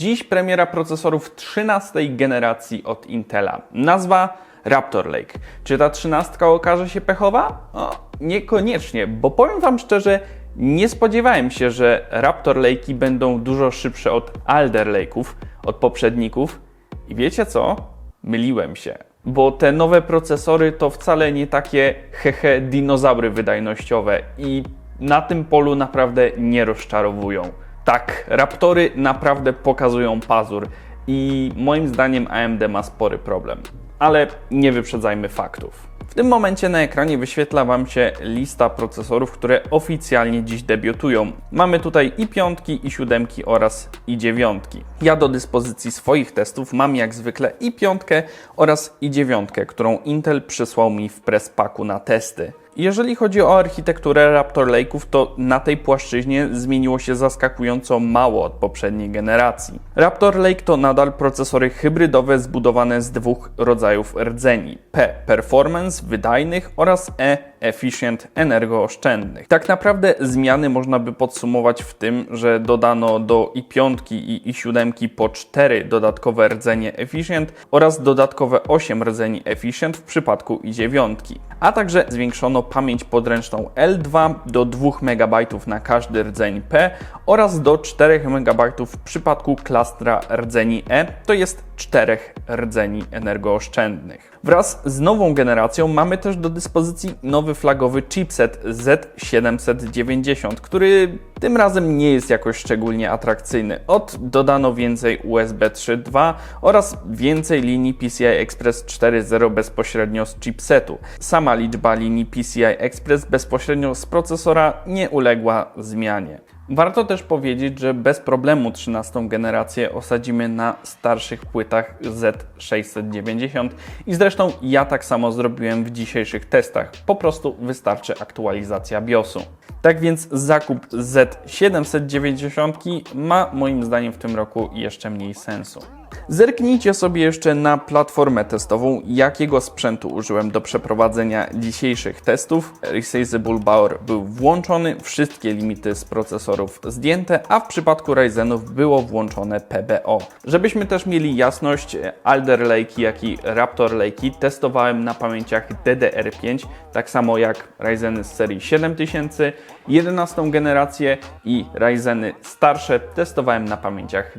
Dziś premiera procesorów 13 generacji od Intela. Nazwa Raptor Lake. Czy ta 13 okaże się pechowa? O, niekoniecznie, bo powiem Wam szczerze, nie spodziewałem się, że Raptor Lake'i będą dużo szybsze od Alder Lake'ów, od poprzedników. I wiecie co? Myliłem się. Bo te nowe procesory to wcale nie takie hehe dinozaury wydajnościowe i na tym polu naprawdę nie rozczarowują. Tak, Raptory naprawdę pokazują pazur i moim zdaniem AMD ma spory problem. Ale nie wyprzedzajmy faktów. W tym momencie na ekranie wyświetla Wam się lista procesorów, które oficjalnie dziś debiutują. Mamy tutaj i piątki, i siódemki oraz i dziewiątki. Ja do dyspozycji swoich testów mam jak zwykle i piątkę oraz i dziewiątkę, którą Intel przysłał mi w presspaku na testy. Jeżeli chodzi o architekturę Raptor Lake'ów, to na tej płaszczyźnie zmieniło się zaskakująco mało od poprzedniej generacji. Raptor Lake to nadal procesory hybrydowe zbudowane z dwóch rodzajów rdzeni: P performance wydajnych oraz E efficient energooszczędnych. Tak naprawdę zmiany można by podsumować w tym, że dodano do i5 i i7 po 4 dodatkowe rdzenie efficient oraz dodatkowe 8 rdzeni efficient w przypadku i9, a także zwiększono pamięć podręczną L2 do 2 MB na każdy rdzeń P oraz do 4 MB w przypadku klastra rdzeni E, to jest 4 rdzeni energooszczędnych. Wraz z nową generacją mamy też do dyspozycji nowy flagowy chipset Z790, który tym razem nie jest jakoś szczególnie atrakcyjny. Od dodano więcej USB 3.2 oraz więcej linii PCI Express 4.0 bezpośrednio z chipsetu. Sama liczba linii PCI Express bezpośrednio z procesora nie uległa zmianie. Warto też powiedzieć, że bez problemu 13 generację osadzimy na starszych płytach Z690 i zresztą ja tak samo zrobiłem w dzisiejszych testach. Po prostu wystarczy aktualizacja BIOSu. Tak więc zakup Z790 ma moim zdaniem w tym roku jeszcze mniej sensu. Zerknijcie sobie jeszcze na platformę testową, jakiego sprzętu użyłem do przeprowadzenia dzisiejszych testów. Resizable Power był włączony, wszystkie limity z procesorów zdjęte, a w przypadku Ryzenów było włączone PBO. Żebyśmy też mieli jasność, Alder Lake, jak i Raptor Lake testowałem na pamięciach DDR5, tak samo jak Ryzeny z serii 7000, 11 generację i Ryzeny starsze testowałem na pamięciach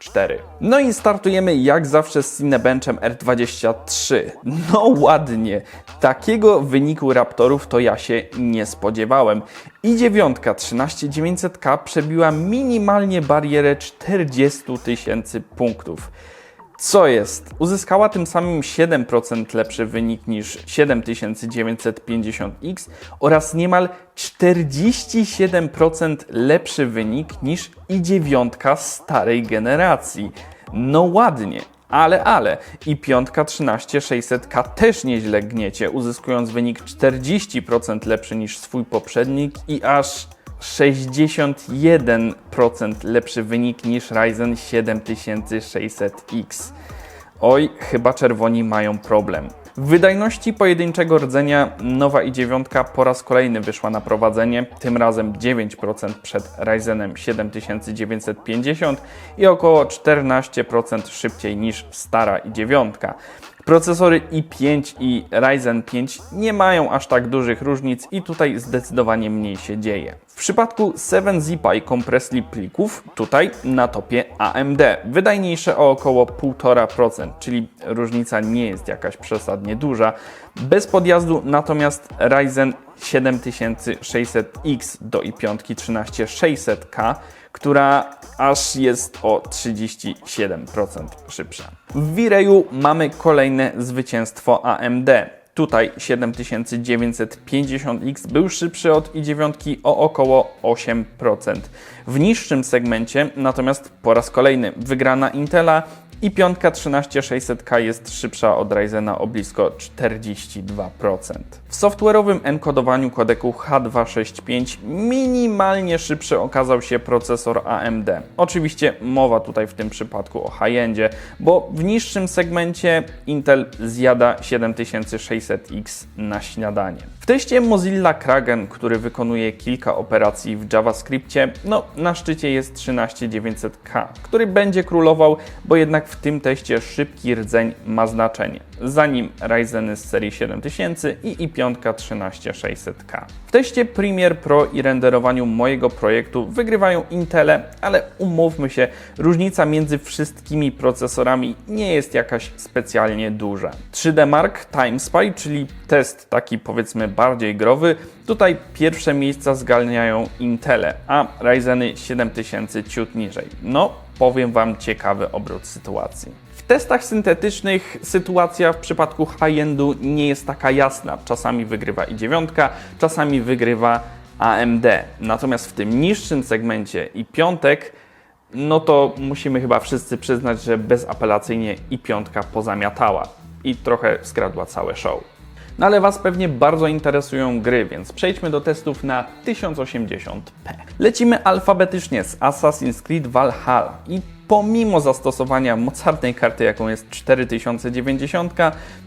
DDR4. No i startujemy jak zawsze z Cinebenchem R23. No ładnie, takiego wyniku Raptorów to ja się nie spodziewałem. I dziewiątka 13900K przebiła minimalnie barierę 40 tysięcy punktów. Co jest? Uzyskała tym samym 7% lepszy wynik niż 7950X oraz niemal 47% lepszy wynik niż i9 starej generacji. No ładnie. Ale, ale i piątka 13600K też nieźle gniecie, uzyskując wynik 40% lepszy niż swój poprzednik i aż 61% lepszy wynik niż Ryzen 7600X. Oj, chyba czerwoni mają problem. W wydajności pojedynczego rdzenia nowa i9 po raz kolejny wyszła na prowadzenie, tym razem 9% przed Ryzenem 7950 i około 14% szybciej niż stara i9. Procesory i5 i Ryzen 5 nie mają aż tak dużych różnic i tutaj zdecydowanie mniej się dzieje. W przypadku 7zip kompresji plików, tutaj na topie AMD, wydajniejsze o około 1,5%, czyli różnica nie jest jakaś przesadnie duża. Bez podjazdu natomiast Ryzen 7600X do i5 13600K, która aż jest o 37% szybsza. W V-Rayu mamy kolejne zwycięstwo AMD. Tutaj 7950X był szybszy od i9 o około 8%. W niższym segmencie natomiast po raz kolejny wygrana Intela i piątka 13600K jest szybsza od Ryzena o blisko 42%. W software'owym enkodowaniu kodeku H265 minimalnie szybszy okazał się procesor AMD. Oczywiście mowa tutaj w tym przypadku o high-endzie, bo w niższym segmencie Intel zjada 7600X na śniadanie. W teście Mozilla Kraken, który wykonuje kilka operacji w JavaScriptie, no na szczycie jest 13900K, który będzie królował, bo jednak w tym teście szybki rdzeń ma znaczenie. Za nim Ryzeny z serii 7000 i i5 13600K. W teście Premiere Pro i renderowaniu mojego projektu wygrywają Intele, ale umówmy się, różnica między wszystkimi procesorami nie jest jakaś specjalnie duża. 3D Mark Time Spy, czyli test taki powiedzmy bardziej growy, tutaj pierwsze miejsca zgarniają Intele, a Ryzeny 7000 ciut niżej. No, powiem Wam ciekawy obrót sytuacji. Testach syntetycznych sytuacja w przypadku high-endu nie jest taka jasna. Czasami wygrywa i9, czasami wygrywa AMD. Natomiast w tym niższym segmencie i piątek, no to musimy chyba wszyscy przyznać, że bezapelacyjnie i piątka pozamiatała i trochę skradła całe show. No ale Was pewnie bardzo interesują gry, więc przejdźmy do testów na 1080p. Lecimy alfabetycznie z Assassin's Creed Valhalla i pomimo zastosowania mocarnej karty, jaką jest 4090,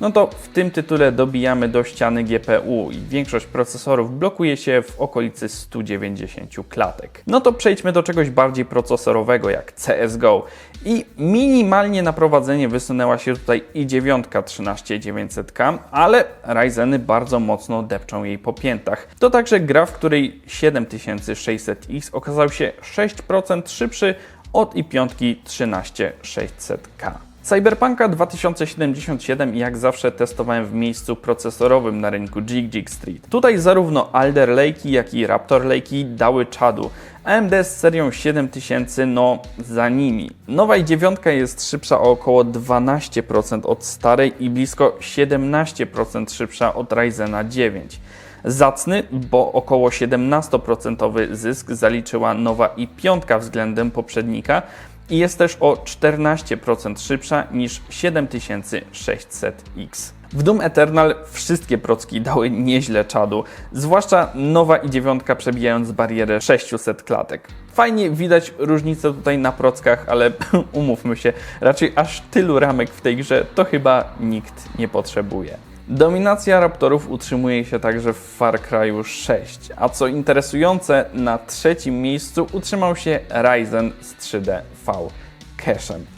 no to w tym tytule dobijamy do ściany GPU i większość procesorów blokuje się w okolicy 190 klatek. No to przejdźmy do czegoś bardziej procesorowego jak CSGO i minimalnie na prowadzenie wysunęła się tutaj i9 13900K, ale Ryzeny bardzo mocno depczą jej po piętach. To także gra, w której 7600X okazał się 6% szybszy od i5 13600K. Cyberpunka 2077 jak zawsze testowałem w miejscu procesorowym na rynku Jig Jig Street. Tutaj zarówno Alder Lake jak i Raptor Lake dały czadu. AMD z serią 7000 no za nimi. Nowa i9 jest szybsza o około 12% od starej i blisko 17% szybsza od Ryzena 9. Zacny, bo około 17% zysk zaliczyła nowa i5 względem poprzednika i jest też o 14% szybsza niż 7600X. W Doom Eternal wszystkie procki dały nieźle czadu, zwłaszcza nowa i dziewiątka przebijając barierę 600 klatek. Fajnie widać różnicę tutaj na prockach, ale umówmy się, raczej aż tylu ramek w tej grze to chyba nikt nie potrzebuje. Dominacja Raptorów utrzymuje się także w Far Cry 6, a co interesujące, na trzecim miejscu utrzymał się Ryzen z 3D V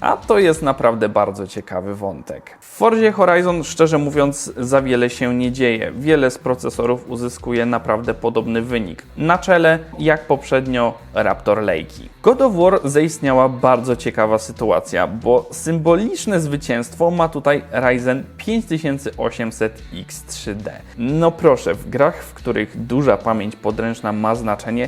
A to jest naprawdę bardzo ciekawy wątek. W Forzie Horizon, szczerze mówiąc, za wiele się nie dzieje. Wiele z procesorów uzyskuje naprawdę podobny wynik. Na czele, jak poprzednio, Raptor Lake. God of War zaistniała bardzo ciekawa sytuacja, bo symboliczne zwycięstwo ma tutaj Ryzen 5800X3D. No proszę, w grach, w których duża pamięć podręczna ma znaczenie,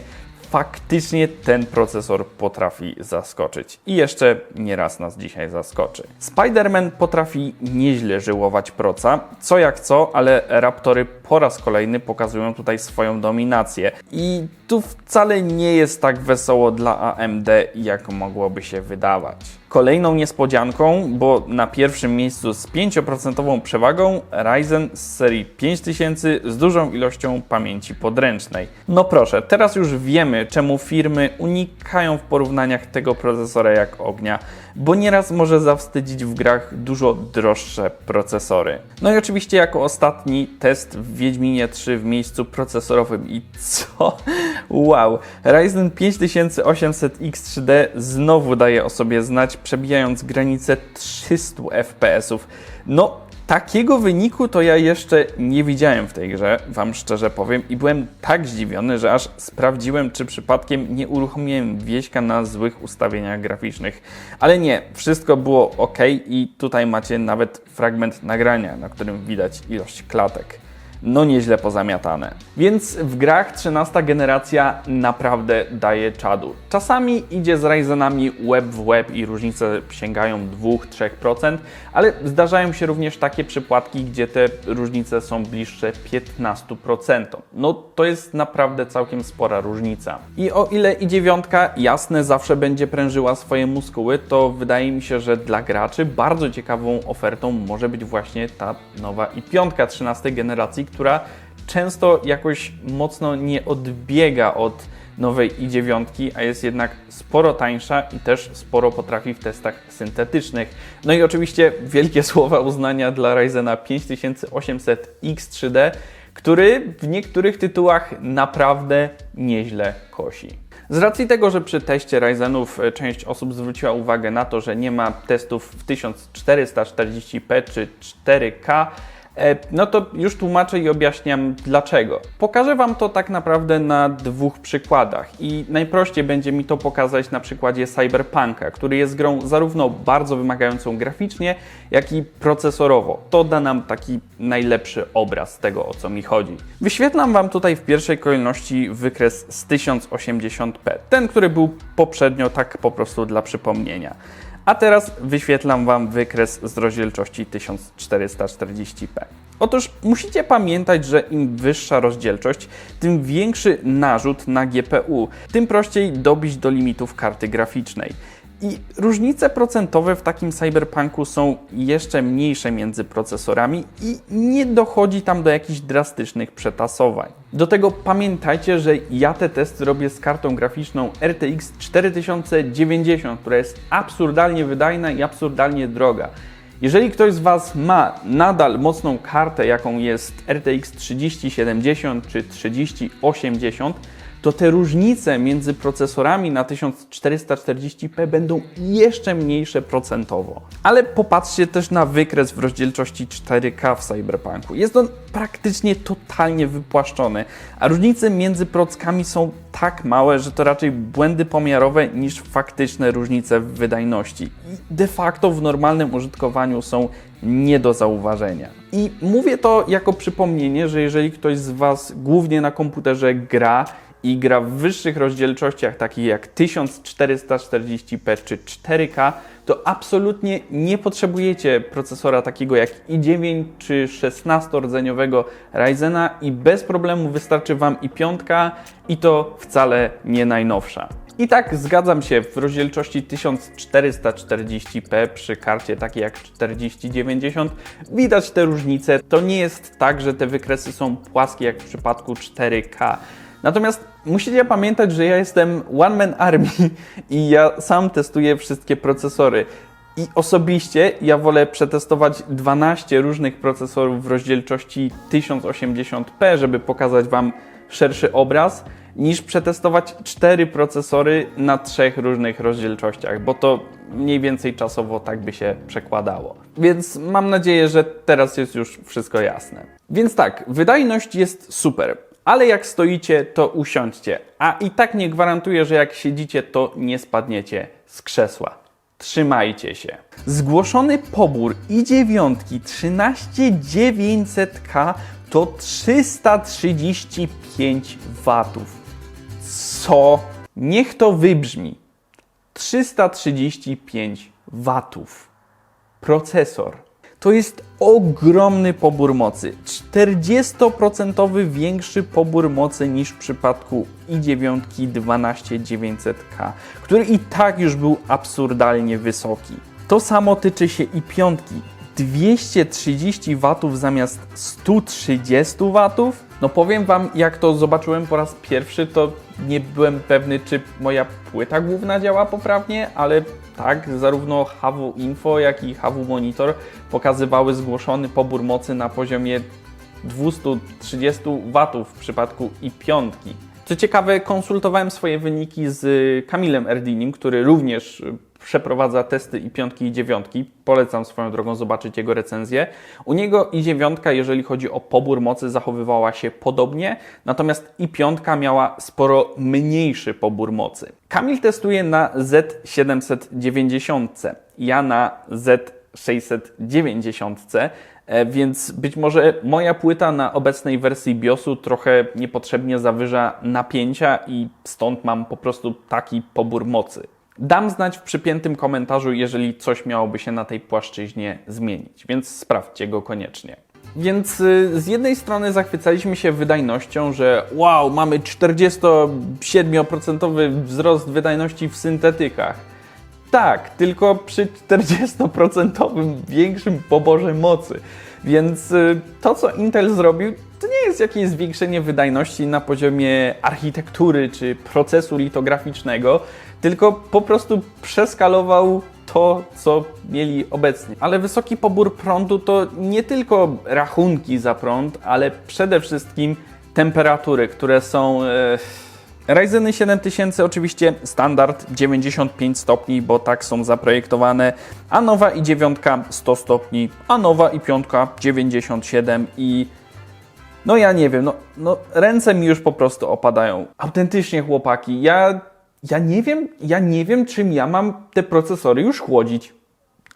faktycznie ten procesor potrafi zaskoczyć. I jeszcze nieraz nas dzisiaj zaskoczy. Spider-Man potrafi nieźle żyłować proca, co jak co, ale Raptory po raz kolejny pokazują tutaj swoją dominację. I tu wcale nie jest tak wesoło dla AMD, jak mogłoby się wydawać. Kolejną niespodzianką, bo na pierwszym miejscu z 5% przewagą Ryzen z serii 5000 z dużą ilością pamięci podręcznej. No proszę, teraz już wiemy, czemu firmy unikają w porównaniach tego procesora jak ognia, bo nieraz może zawstydzić w grach dużo droższe procesory. No i oczywiście jako ostatni test w Wiedźminie 3 w miejscu procesorowym i co? Wow! Ryzen 5800X3D znowu daje o sobie znać, przebijając granicę 300 FPS. No, takiego wyniku to ja jeszcze nie widziałem w tej grze, Wam szczerze powiem, i byłem tak zdziwiony, że aż sprawdziłem, czy przypadkiem nie uruchomiłem wieśka na złych ustawieniach graficznych. Ale nie, wszystko było ok i tutaj macie nawet fragment nagrania, na którym widać ilość klatek no nieźle pozamiatane. Więc w grach 13 generacja naprawdę daje czadu. Czasami idzie z Ryzenami web w web i różnice sięgają 2-3%, ale zdarzają się również takie przypadki, gdzie te różnice są bliższe 15%. No to jest naprawdę całkiem spora różnica. I o ile i dziewiątka jasne zawsze będzie prężyła swoje muskuły, to wydaje mi się, że dla graczy bardzo ciekawą ofertą może być właśnie ta nowa i piątka 13 generacji, która często jakoś mocno nie odbiega od nowej i9, a jest jednak sporo tańsza i też sporo potrafi w testach syntetycznych. No i oczywiście wielkie słowa uznania dla Ryzena 5800X3D, który w niektórych tytułach naprawdę nieźle kosi. Z racji tego, że przy teście Ryzenów e, część osób zwróciła uwagę na to, że nie ma testów w 1440p czy 4K, e, no to już tłumaczę i objaśniam dlaczego. Pokażę Wam to tak naprawdę na dwóch przykładach i najprościej będzie mi to pokazać na przykładzie Cyberpunka, który jest grą zarówno bardzo wymagającą graficznie, jak i procesorowo. To da nam taki najlepszy obraz tego, o co mi chodzi. Wyświetlam Wam tutaj w pierwszej kolejności wykres z 1080p, ten, który był poprzednio tak po prostu dla przypomnienia. A teraz wyświetlam Wam wykres z rozdzielczości 1440p. Otóż musicie pamiętać, że im wyższa rozdzielczość, tym większy narzut na GPU, tym prościej dobić do limitów karty graficznej. I różnice procentowe w takim cyberpunku są jeszcze mniejsze między procesorami i nie dochodzi tam do jakichś drastycznych przetasowań. Do tego pamiętajcie, że ja te testy robię z kartą graficzną RTX 4090, która jest absurdalnie wydajna i absurdalnie droga. Jeżeli ktoś z Was ma nadal mocną kartę, jaką jest RTX 3070 czy 3080, to te różnice między procesorami na 1440p będą jeszcze mniejsze procentowo. Ale popatrzcie też na wykres w rozdzielczości 4K w Cyberpunku. Jest on praktycznie totalnie wypłaszczony, a różnice między prockami są tak małe, że to raczej błędy pomiarowe niż faktyczne różnice w wydajności. I de facto w normalnym użytkowaniu są nie do zauważenia. I mówię to jako przypomnienie, że jeżeli ktoś z Was głównie na komputerze gra i gra w wyższych rozdzielczościach, takich jak 1440p czy 4K, to absolutnie nie potrzebujecie procesora takiego jak i9 czy 16-rdzeniowego Ryzena i bez problemu wystarczy Wam i piątka i to wcale nie najnowsza. I tak zgadzam się, w rozdzielczości 1440p przy karcie takiej jak 4090 widać te różnice. To nie jest tak, że te wykresy są płaskie jak w przypadku 4K. Natomiast musicie pamiętać, że ja jestem one man army i ja sam testuję wszystkie procesory. I osobiście ja wolę przetestować 12 różnych procesorów w rozdzielczości 1080p, żeby pokazać Wam szerszy obraz, niż przetestować 4 procesory na trzech różnych rozdzielczościach, bo to mniej więcej czasowo tak by się przekładało. Więc mam nadzieję, że teraz jest już wszystko jasne. Więc tak, wydajność jest super. Ale jak stoicie, to usiądźcie. A i tak nie gwarantuję, że jak siedzicie, to nie spadniecie z krzesła. Trzymajcie się. Zgłoszony pobór i9 13900K to 335 watów. Co? Niech to wybrzmi. 335 watów. Procesor. To jest ogromny pobór mocy. 40% większy pobór mocy niż w przypadku i9 12900K, który i tak już był absurdalnie wysoki. To samo tyczy się i piątki. 230 W zamiast 130 W? No powiem Wam, jak to zobaczyłem po raz pierwszy, to nie byłem pewny, czy moja płyta główna działa poprawnie, ale tak, zarówno HW Info, jak i HW Monitor pokazywały zgłoszony pobór mocy na poziomie 230 W w przypadku i piątki. Co ciekawe, konsultowałem swoje wyniki z Kamilem Erdinim, który również przeprowadza testy i piątki i dziewiątki. Polecam swoją drogą zobaczyć jego recenzję. U niego i dziewiątka, jeżeli chodzi o pobór mocy, zachowywała się podobnie, natomiast i piątka miała sporo mniejszy pobór mocy. Kamil testuje na Z790, ja na Z690. E, Więc być może moja płyta na obecnej wersji BIOSu trochę niepotrzebnie zawyża napięcia i stąd mam po prostu taki pobór mocy. Dam znać w przypiętym komentarzu, jeżeli coś miałoby się na tej płaszczyźnie zmienić, więc sprawdźcie go koniecznie. Więc y, z jednej strony zachwycaliśmy się wydajnością, że wow, mamy 47% wzrost wydajności w syntetykach. Tak, tylko przy 40% większym poborze mocy. Więc y, to, co Intel zrobił, to nie nie jest jakieś zwiększenie wydajności na poziomie architektury czy procesu litograficznego, tylko po prostu przeskalował to, co mieli obecnie. Ale wysoki pobór prądu to nie tylko rachunki za prąd, ale przede wszystkim temperatury, które są. E, Ryzeny 7000 oczywiście standard 95 stopni, bo tak są zaprojektowane, a nowa i dziewiątka 100 stopni, a nowa i piątka 97 i no ja nie wiem, no, no ręce mi już po prostu opadają. Autentycznie chłopaki, ja, ja nie wiem, ja nie wiem czym ja mam te procesory już chłodzić.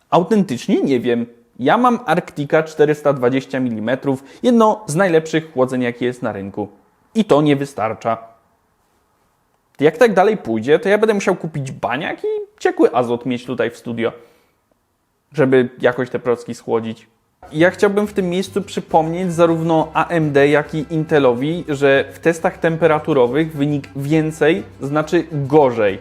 Autentycznie nie wiem. Ja mam Arctica 420 mm, jedno z najlepszych chłodzeń jakie jest na rynku. I to nie wystarcza. Jak tak dalej pójdzie, to ja będę musiał kupić baniak i ciekły azot mieć tutaj w studio, żeby jakoś te procki schłodzić. Ja chciałbym w tym miejscu przypomnieć zarówno AMD, jak i Intelowi, że w testach temperaturowych wynik więcej znaczy gorzej.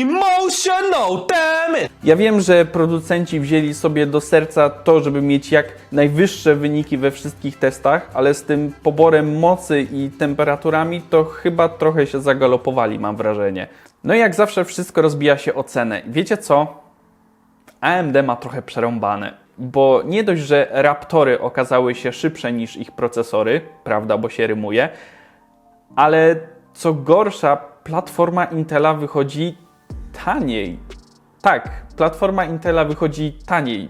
Emotional, damn it! Ja wiem, że producenci wzięli sobie do serca to, żeby mieć jak najwyższe wyniki we wszystkich testach, ale z tym poborem mocy i temperaturami to chyba trochę się zagalopowali, mam wrażenie. No i jak zawsze wszystko rozbija się o cenę. Wiecie co? AMD ma trochę przerąbane, bo nie dość, że Raptory okazały się szybsze niż ich procesory, prawda, bo się rymuje, ale co gorsza, platforma Intela wychodzi taniej. Tak, platforma Intela wychodzi taniej.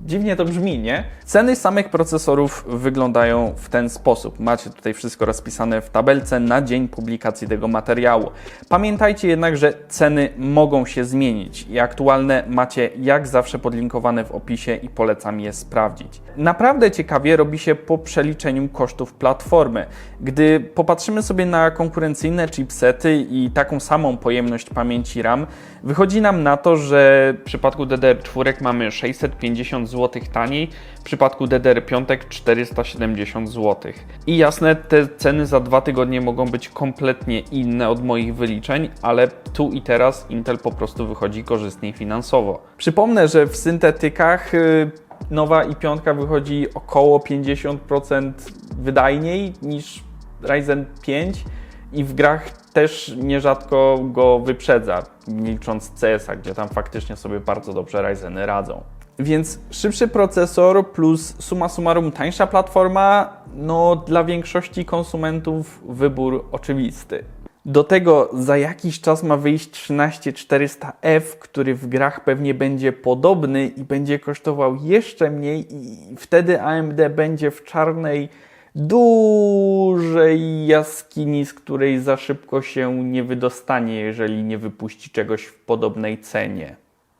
Dziwnie to brzmi, nie? Ceny samych procesorów wyglądają w ten sposób. Macie tutaj wszystko rozpisane w tabelce na dzień publikacji tego materiału. Pamiętajcie jednak, że ceny mogą się zmienić i aktualne macie jak zawsze podlinkowane w opisie i polecam je sprawdzić. Naprawdę ciekawie robi się po przeliczeniu kosztów platformy. Gdy popatrzymy sobie na konkurencyjne chipsety i taką samą pojemność pamięci RAM, wychodzi nam na to, że w przypadku DDR4 mamy 650 zł taniej, w przypadku DDR5 470 zł. I jasne, te ceny za dwa tygodnie mogą być kompletnie inne od moich wyliczeń, ale tu i teraz Intel po prostu wychodzi korzystniej finansowo. Przypomnę, że w syntetykach y, nowa i piątka wychodzi około 50% wydajniej niż Ryzen 5 i w grach też nierzadko go wyprzedza, nie licząc CS-a, gdzie tam faktycznie sobie bardzo dobrze Ryzeny radzą. Więc szybszy procesor plus suma summarum tańsza platforma, no dla większości konsumentów wybór oczywisty. Do tego za jakiś czas ma wyjść 13400F, który w grach pewnie będzie podobny i będzie kosztował jeszcze mniej i wtedy AMD będzie w czarnej dużej jaskini, z której za szybko się nie wydostanie, jeżeli nie wypuści czegoś w podobnej cenie.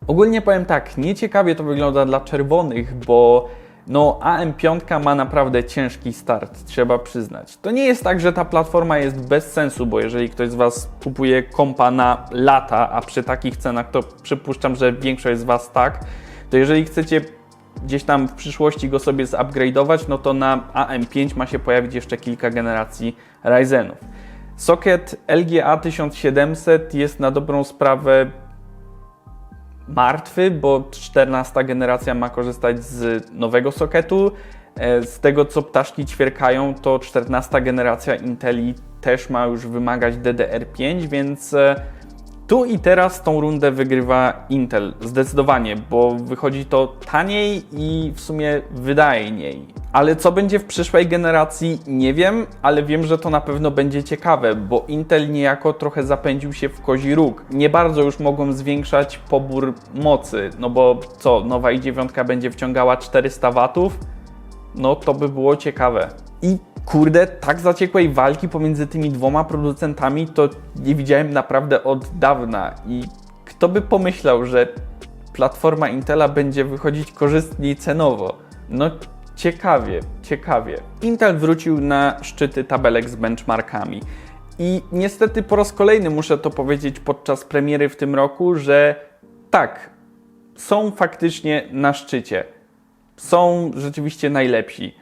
Ogólnie powiem tak, nieciekawie to wygląda dla czerwonych, bo no AM5 ma naprawdę ciężki start, trzeba przyznać. To nie jest tak, że ta platforma jest bez sensu, bo jeżeli ktoś z Was kupuje kompa na lata, a przy takich cenach to przypuszczam, że większość z Was tak, to jeżeli chcecie gdzieś tam w przyszłości go sobie zupgrade'ować, no to na AM5 ma się pojawić jeszcze kilka generacji Ryzenów. Socket LGA 1700 jest na dobrą sprawę martwy, bo 14 generacja ma korzystać z nowego sokietu. E, Z tego co ptaszki ćwierkają, to 14 generacja Inteli też ma już wymagać DDR5, więc e, tu i teraz tą rundę wygrywa Intel zdecydowanie, bo wychodzi to taniej i w sumie wydajniej. Ale co będzie w przyszłej generacji, nie wiem, ale wiem, że to na pewno będzie ciekawe, bo Intel niejako trochę zapędził się w kozi róg. Nie bardzo już mogą zwiększać pobór mocy, no bo co, nowa i9 będzie wciągała 400 watów? No to by było ciekawe. I kurde, tak zaciekłej walki pomiędzy tymi dwoma producentami to nie widziałem naprawdę od dawna. I kto by pomyślał, że platforma Intela będzie wychodzić korzystniej cenowo? No ciekawie, ciekawie. Intel wrócił na szczyty tabelek z benchmarkami. I niestety po raz kolejny muszę to powiedzieć podczas premiery w tym roku, że tak, są faktycznie na szczycie. Są rzeczywiście najlepsi.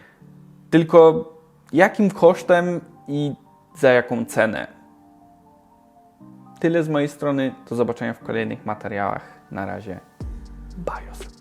Tylko jakim kosztem i za jaką cenę? Tyle z mojej strony. Do zobaczenia w kolejnych materiałach. Na razie. Bajos.